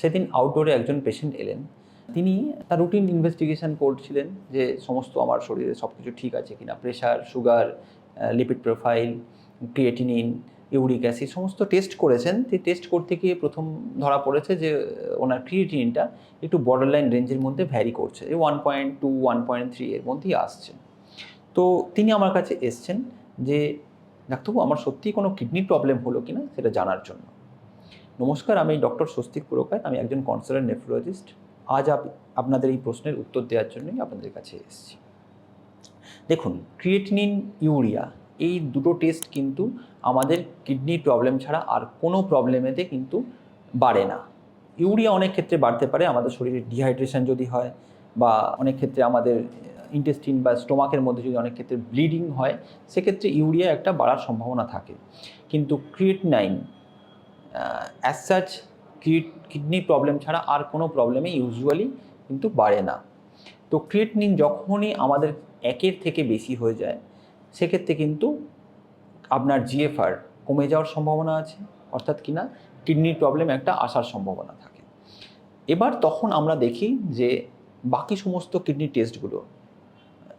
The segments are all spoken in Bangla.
সেদিন আউটডোরে একজন পেশেন্ট এলেন। তিনি তার রুটিন ইনভেস্টিগেশন করছিলেন যে সমস্ত আমার শরীরে সব কিছু ঠিক আছে কিনা pressure sugar lipid profile creatinine uric acid সমস্ত টেস্ট করেছেন। সেই টেস্ট করতে গিয়ে প্রথম ধরা পড়েছে যে ওনার ক্রিয়েটিনিনটা একটু বর্ডার লাইন রেঞ্জের মধ্যে ভ্যারি করছে। এই one point two one point three এর মধ্যেই আসছে। তো তিনি আমার কাছে এসছেন যে, ডাক্তারবাবু, আমার সত্যিই কোনো কিডনির প্রবলেম হলো কিনা সেটা জানার জন্য। নমস্কার, আমি ডক্টর স্বস্তিক পুরকায় আমি একজন কনসালার নেফ্রোলজিস্ট আজ আপ- আপনাদের এই প্রশ্নের উত্তর দেওয়ার জন্যই আপনাদের কাছে এসেছি। দেখুন ক্রিয়েটিনিন ইউরিয়া এই দুটো টেস্ট কিন্তু আমাদের কিডনির প্রবলেম ছাড়া আর কোনো প্রবলেমেতে কিন্তু বাড়ে না। ইউরিয়া অনেক ক্ষেত্রে বাড়তে পারে, আমাদের শরীরে ডিহাইড্রেশন যদি হয় বা অনেক ক্ষেত্রে আমাদের ইন্টেস্টিন বা স্টোমাকের মধ্যে যদি অনেক ক্ষেত্রে ব্লিডিং হয়, সেক্ষেত্রে ইউরিয়া একটা বাড়ার সম্ভাবনা থাকে। কিন্তু creatinine as such kidney problem ছাড়া আর কোনো প্রবলেমে ইউজুয়ালি কিন্তু বাড়ে না। তো ক্রিয়েটনিন যখনই আমাদের একের থেকে বেশি হয়ে যায়, সেক্ষেত্রে কিন্তু আপনার জিএফআর কমে যাওয়ার সম্ভাবনা আছে, অর্থাৎ কিনা কিডনির প্রবলেম একটা আসার সম্ভাবনা থাকে। এবার তখন আমরা দেখি যে বাকি সমস্ত কিডনি টেস্টগুলো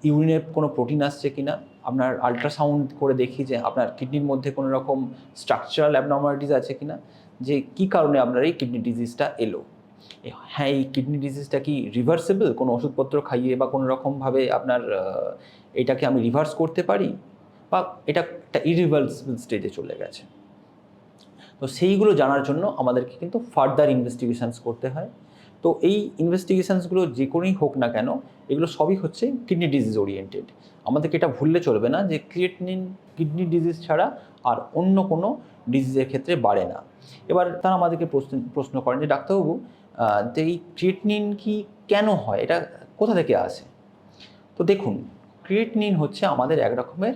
ইউরিনের কোনো প্রোটিন আসছে কিনা আপনার আল্ট্রাসাউন্ড করে দেখি যে আপনার কিডনির মধ্যে কোনো রকম স্ট্রাকচারাল অ্যাবনর্মালিটিস আছে কিনা, যে কি কারণে আপনার এই কিডনি ডিজিজটা এলো? হ্যাঁ এই কিডনি ডিজিজটা কি রিভার্সেবল কোনো ওষুধপত্র খাইয়ে বা কোনো রকমভাবে আপনার এটাকে আমি রিভার্স করতে পারি? বা এটা একটা ইরিভার্সেবল স্টেজে চলে গেছে। তো সেইগুলো জানার জন্য আমাদেরকে কিন্তু ফার্দার ইনভেস্টিগেশনস করতে হয়। তো এই ইনভেস্টিগেশনসগুলো যে কোনোই হোক না কেন, এগুলো সবই হচ্ছে কিডনি ডিজিজ ওরিয়েন্টেড আমাদেরকে এটা ভুললে চলবে না যে ক্রিয়েটনিন কিডনি ডিজিজ ছাড়া আর অন্য কোনো ডিজিজের ক্ষেত্রে বাড়ে না। এবার তারা আমাদেরকে প্রশ্ন প্রশ্ন করেন যে, ডাক্তারবাবু যে এই ক্রিয়েটনিন কি কেন হয়? এটা কোথা থেকে আসে? তো দেখুন ক্রিয়েটনিন হচ্ছে আমাদের এক রকমের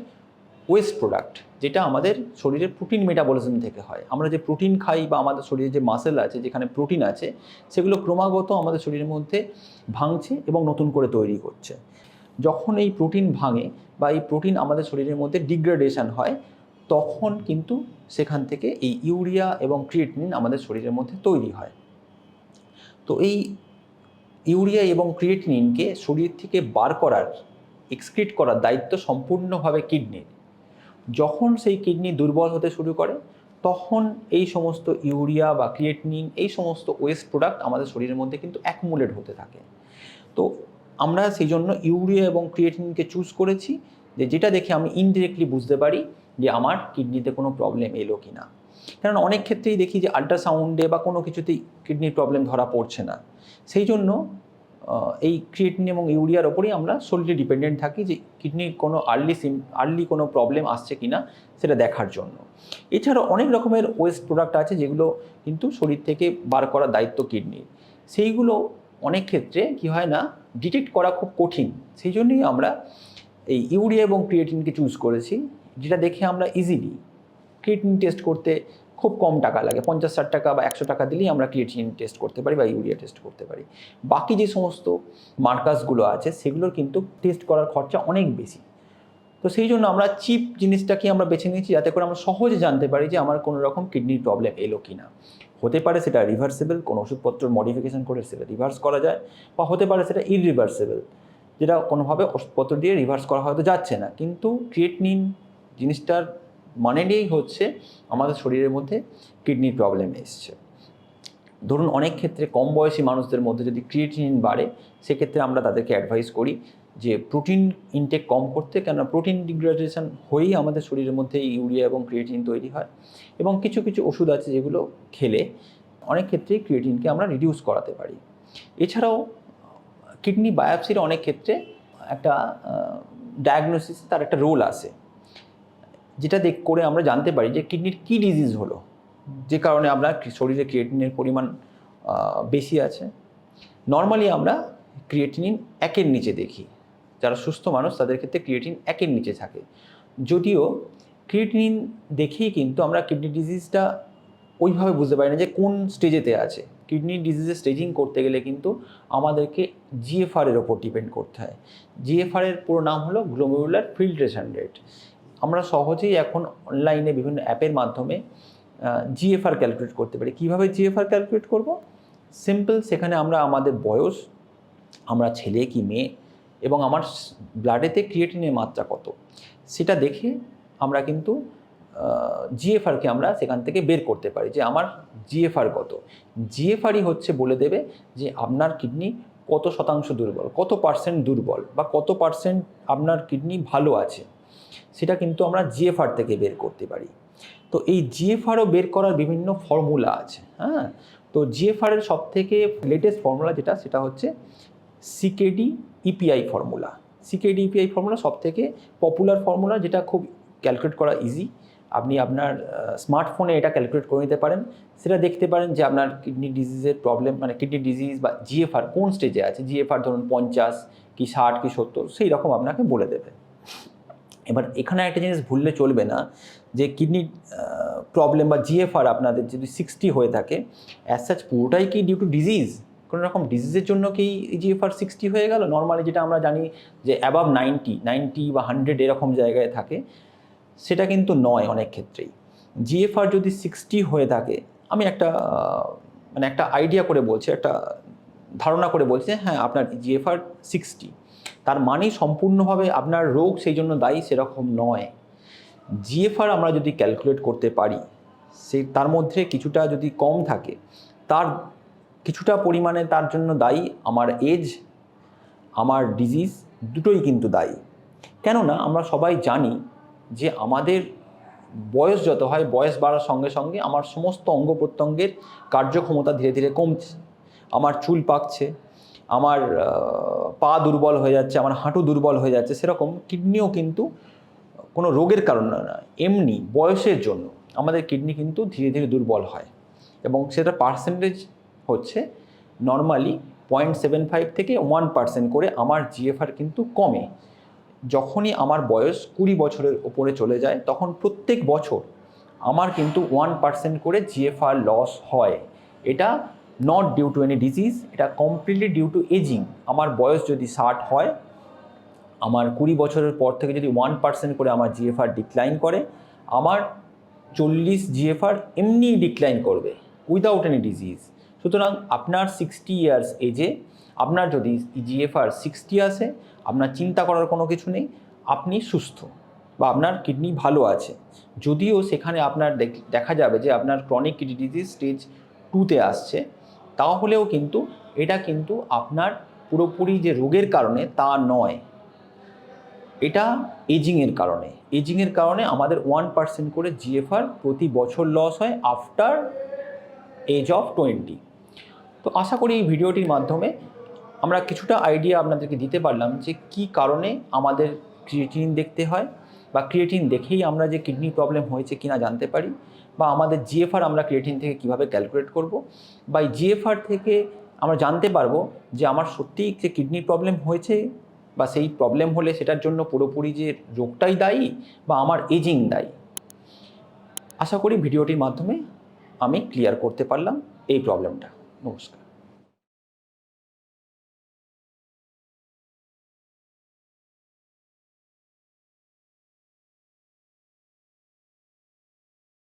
ওয়েস্ট প্রোডাক্ট যেটা আমাদের শরীরের প্রোটিন মেটাবলিজম থেকে হয়। আমরা যে প্রোটিন খাই বা আমাদের শরীরে যে মাসেল আছে, যেখানে প্রোটিন আছে, সেগুলো ক্রমাগত আমাদের শরীরের মধ্যে ভাঙছে এবং নতুন করে তৈরি করছে। যখন এই প্রোটিন ভাঙে বা এই প্রোটিন আমাদের শরীরের মধ্যে ডিগ্রেডেশন হয়, তখন কিন্তু সেখান থেকে এই ইউরিয়া এবং ক্রিয়েটিনিন আমাদের শরীরের মধ্যে তৈরি হয়। তো এই ইউরিয়া এবং ক্রিয়েটিনিনকে শরীর থেকে বার করার এক্সক্রিট করার দায়িত্ব সম্পূর্ণভাবে কিডনির যখন সেই কিডনি দুর্বল হতে শুরু করে, তখন এই সমস্ত ইউরিয়া বা ক্রিয়েটিনিন, এই সমস্ত ওয়েস্ট প্রোডাক্ট আমাদের শরীরের মধ্যে কিন্তু অ্যাকুমুলেট হতে থাকে। তো আমরা সেই জন্য ইউরিয়া এবং ক্রিয়েটিনিনকে চুজ করেছি যে যেটা দেখে আমি ইনডিরেক্টলি বুঝতে পারি যে আমার কিডনিতে কোনো প্রবলেম এলো কি না কারণ অনেক ক্ষেত্রেই দেখি যে আল্ট্রাসাউন্ডে বা কোনো কিছুতেই কিডনির প্রবলেম ধরা পড়ছে না। সেই জন্য এই ক্রিয়েটিন এবং ইউরিয়ার ওপরেই আমরা সোললি ডিপেন্ডেন্ট থাকি যে কিডনির কোনো আর্লি সিম আর্লি কোনো প্রবলেম আসছে কি না সেটা দেখার জন্য। এছাড়াও অনেক রকমের ওয়েস্ট প্রোডাক্ট আছে যেগুলো কিন্তু শরীর থেকে বার করার দায়িত্ব কিডনির সেইগুলো অনেক ক্ষেত্রে কি হয় না ডিটেক্ট করা খুব কঠিন। সেই জন্যই আমরা এই ইউরিয়া এবং ক্রিয়েটিনকে চুজ করেছি, যেটা দেখে আমরা ইজিলি ক্রিয়েটিন টেস্ট করতে খুব কম টাকা লাগে, পঞ্চাশ, ষাট টাকা বা একশো টাকা দিলেই আমরা ক্রিয়েটিন টেস্ট করতে পারি বা ইউরিয়া টেস্ট করতে পারি। বাকি যে সমস্ত মার্কাসগুলো আছে, সেগুলোর কিন্তু টেস্ট করার খরচা অনেক বেশি। তো সেই জন্য আমরা চিপ জিনিসটাকে আমরা বেছে নিয়েছি, যাতে করে আমরা সহজে জানতে পারি যে আমার কোনো রকম কিডনির প্রবলেম এলো কি না। হতে পারে সেটা রিভার্সেবল কোনো ওষুধপত্র মডিফিকেশন করে সেটা রিভার্স করা যায়, বা হতে পারে সেটা ইরিভার্সেবল যেটা কোনোভাবে ওষুধপত্র দিয়ে রিভার্স করা হয়তো যাচ্ছে না। কিন্তু ক্রিয়েটনিন জিনিসটার মানে নিয়েই হচ্ছে আমাদের শরীরের মধ্যে কিডনির প্রবলেম এসছে। ধরুন অনেক ক্ষেত্রে কম বয়সী মানুষদের মধ্যে যদি ক্রিয়েটিনিন বাড়ে, সেক্ষেত্রে আমরা তাদেরকে অ্যাডভাইস করি যে প্রোটিন ইনটেক কম করতে, কেননা প্রোটিন ডিগ্রেডেশন হয়েই আমাদের শরীরের মধ্যে ইউরিয়া এবং ক্রিয়েটিন তৈরি হয় এবং কিছু কিছু ওষুধ আছে যেগুলো খেলে অনেক ক্ষেত্রেই ক্রিয়েটিনকে আমরা রিডিউস করাতে পারি। এছাড়াও কিডনি বায়োপসির অনেক ক্ষেত্রে একটা ডায়াগনোসিস তার একটা রোল আছে যেটা দেখ করে আমরা জানতে পারি যে কিডনির কী ডিজিজ হলো। যে কারণে আমরা শরীরে ক্রিয়েটিনের পরিমাণ বেশি আছে। নর্মালি আমরা ক্রিয়েটিনিন একের নিচে দেখি। যারা সুস্থ মানুষ তাদের ক্ষেত্রে ক্রিয়েটিন একের নিচে থাকে। যদিও ক্রিয়েটিনিন দেখেই কিন্তু আমরা কিডনি ডিজিজটা ওইভাবে বুঝতে পারি না যে কোন স্টেজেতে আছে। কিডনি ডিজিজের স্টেজিং করতে গেলে কিন্তু আমাদেরকে জিএফআর এর ওপর ডিপেন্ড করতে হয়। জিএফআরের পুরো নাম হলো গ্লোমেরুলার ফিল্ট্রেশন রেট আমরা সহজেই এখন অনলাইনে বিভিন্ন অ্যাপের মাধ্যমে জিএফআর ক্যালকুলেট করতে পারি। কীভাবে জিএফআর ক্যালকুলেট করব? সিম্পল সেখানে আমরা আমাদের বয়স, আমরা ছেলে কি মেয়ে, এবং আমার ব্লাডেতে ক্রিয়েটিনের মাত্রা কত? সেটা দেখে আমরা কিন্তু জিএফআরকে আমরা সেখান থেকে বের করতে পারি যে আমার জিএফআর কত। জিএফআরই হচ্ছে বলে দেবে যে আপনার কিডনি কত শতাংশ দুর্বল, কত পার্সেন্ট দুর্বল, বা কত পার্সেন্ট আপনার কিডনি ভালো আছে। সেটা কিন্তু আমরা জিএফআর থেকে বের করতে পারি। তো এই জিএফআরও বের করার বিভিন্ন ফর্মুলা আছে হ্যাঁ? তো জিএফআর এর সব থেকে লেটেস্ট ফর্মুলা যেটা, সেটা হচ্ছে CKD EPI formula. CKD EPI formula সব থেকে পপুলার ফর্মুলা যেটা খুব ক্যালকুলেট করা ইজি আপনি আপনার স্মার্টফোনে এটা ক্যালকুলেট করে নিতে পারেন। সেটা দেখতে পারেন যে আপনার কিডনি ডিজিজের প্রবলেম মানে কিডনি ডিজিজ বা জিএফআর কোন স্টেজে আছে? জিএফআর ধরুন পঞ্চাশ, কি ষাট, কি সত্তর সেই রকম আপনাকে বলে দেবে। এবার এখানে একটা জিনিস ভুললে চলবে না, যে কিডনি প্রবলেম বা জিএফআর আপনাদের যদি সিক্সটি হয়ে থাকে অ্যাজ সাচ পুরোটাই কি ডিউ টু ডিজিজ কোনো রকম ডিজিজের জন্য কি জিএফআর সিক্সটি হয়ে গেল? নর্মালি যেটা আমরা জানি যে অ্যাবাভ নাইনটি নাইনটি বা হান্ড্রেড এরকম জায়গায় থাকে, সেটা কিন্তু নয় অনেক ক্ষেত্রেই। জিএফআর যদি সিক্সটি হয়ে থাকে, আমি একটা মানে একটা আইডিয়া করে বলছি, একটা ধারণা করে বলছি হ্যাঁ আপনার জিএফআর সিক্সটি তার মানেই সম্পূর্ণভাবে আপনার রোগ সেই জন্য দায়ী সেরকম নয়। জিএফআর আমরা যদি ক্যালকুলেট করতে পারি সেই তার মধ্যে কিছুটা যদি কম থাকে, তার কিছুটা পরিমাণে তার জন্য দায়ী আমার এজ আমার ডিজিজ দুটোই কিন্তু দায়ী। কেননা আমরা সবাই জানি যে আমাদের বয়স যত হয়, বয়স বাড়ার সঙ্গে সঙ্গে আমার সমস্ত অঙ্গ প্রত্যঙ্গের কার্যক্ষমতা ধীরে ধীরে কমছে। আমার চুল পাকছে, আমার পা দুর্বল হয়ে যাচ্ছে, আমার হাঁটু দুর্বল হয়ে যাচ্ছে, সেরকম কিডনিও কিন্তু কোনো রোগের কারণ না এমনি বয়সের জন্য আমাদের কিডনি কিন্তু ধীরে ধীরে দুর্বল হয়। এবং সেটা পার্সেন্টেজ হচ্ছে নর্মালি পয়েন্ট সেভেন ফাইভ থেকে ওয়ান পার্সেন্ট করে আমার জিএফআর কিন্তু কমে। যখনই আমার বয়স কুড়ি বছরের ওপরে চলে যায়, তখন প্রত্যেক বছর আমার কিন্তু ওয়ান পার্সেন্ট করে জিএফআর লস হয়। এটা not due to any disease এটা কমপ্লিটলি ডিউ টু এজিং আমার বয়স যদি ষাট হয়, আমার কুড়ি বছরের পর থেকে যদি ওয়ান পার্সেন্ট করে আমার জিএফআর ডিক্লাইন করে, আমার চল্লিশ জিএফআর এমনি ডিক্লাইন করবে উইদাউট এনি ডিজিজ সুতরাং আপনার সিক্সটি ইয়ার্স এজে আপনার যদি জিএফআর সিক্সটি আসে, আপনার চিন্তা করার কোনো কিছু নেই, আপনি সুস্থ বা আপনার কিডনি ভালো আছে। যদিও সেখানে আপনার দেখা যাবে যে আপনার ক্রনিক কিডনি ডিজিজ স্টেজ টুতে আসছে তাহলেও কিন্তু এটা কিন্তু আপনার পুরোপুরি যে রোগের কারণে তা নয়। এটা এজিংয়ের কারণে। এজিংয়ের কারণে আমাদের ওয়ান পার্সেন্ট করে জিএফআর প্রতি বছর লস হয় আফটার এজ অফ টোয়েন্টি তো আশা করি এই ভিডিওটির মাধ্যমে আমরা কিছুটা আইডিয়া আপনাদেরকে দিতে পারলাম যে কি কারণে আমাদের ক্রিয়েটিন দেখতে হয় বা ক্রিয়েটিন দেখেই আমরা যে কিডনি প্রবলেম হয়েছে কিনা জানতে পারি, বা আমাদের জিএফআর আমরা ক্রিয়েটিন থেকে কীভাবে ক্যালকুলেট করব, বা জিএফআর থেকে আমরা জানতে পারব যে আমার সত্যিই যে কিডনি প্রবলেম হয়েছে, বা সেই প্রবলেম হলে সেটার জন্য পুরোপুরি যে রোগটাই দায়ী, বা আমার এজিং দায়ী। আশা করি ভিডিওটির মাধ্যমে আমি ক্লিয়ার করতে পারলাম এই প্রবলেমটা নমস্কার।